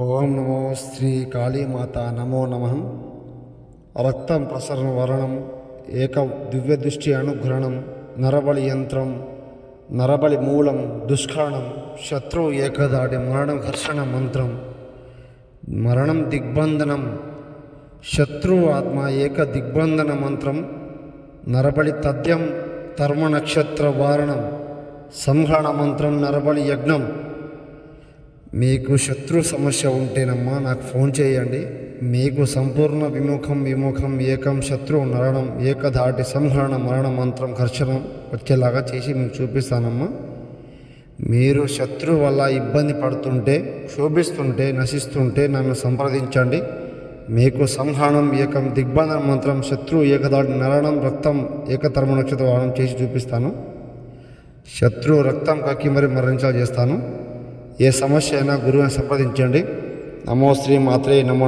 ఓం నమో శ్రీ కాళీమాత నమో నమ. రక్తం ప్రసరణ వరణం ఏక దివ్య దృష్టి అనుగ్రహణం నరబలి యంత్రం నరబలి మూలం దుష్కరణం శత్రు ఏకదాడి మరణం ఘర్షణ మంత్రం మరణం దిగ్బంధనం శత్రు ఆత్మ ఏక దిగ్బంధన మంత్రం నరబలి తథ్యం తర్మ నక్షత్ర వారణం సంహరణ మంత్రం నరబలి యజ్ఞం మీకు శత్రు సమస్య ఉంటేనమ్మా నాకు ఫోన్ చేయండి. మీకు సంపూర్ణ విముఖం విముఖం ఏకం శత్రువు నరణం ఏకధాటి సంహరణ మరణ మంత్రం ఘర్షణం వచ్చేలాగా చేసి మీకు చూపిస్తానమ్మా. మీరు శత్రు వల్ల ఇబ్బంది పడుతుంటే క్షోభిస్తుంటే నశిస్తుంటే నన్ను సంప్రదించండి. మీకు సంహరణం ఏకం దిగ్బంధన మంత్రం శత్రువు ఏకదాటి నరణం రక్తం ఏకతర్మ నక్షత్ర వాహనం చేసి చూపిస్తాను. శత్రువు రక్తం కక్కి మరి మరణించాలి చేస్తాను. ఏ సమస్య అయినా గురువుని సంప్రదించండి. నమో శ్రీ మాత్రే నమో